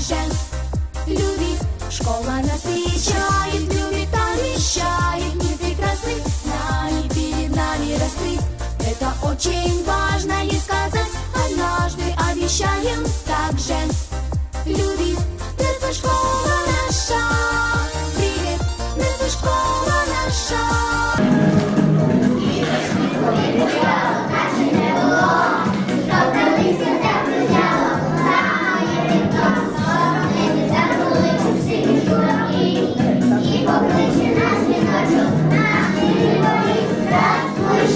также любит. Школа нас встречает, любит, помещает. Мир прекрасный, знаний перед нами раскрыт. Это очень важно не сказать, однажды обещаем.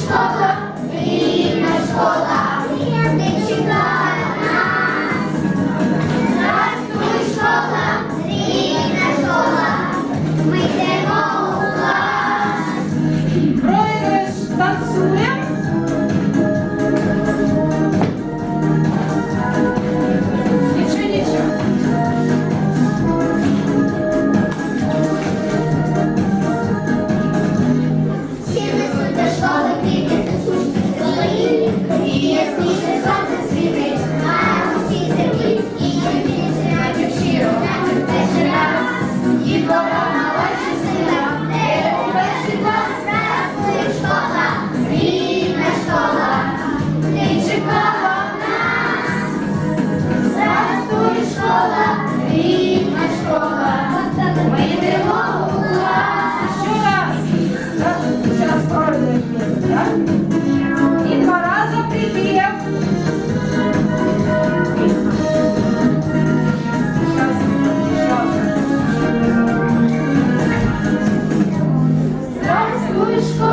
школа, рідна школа.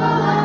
Oh,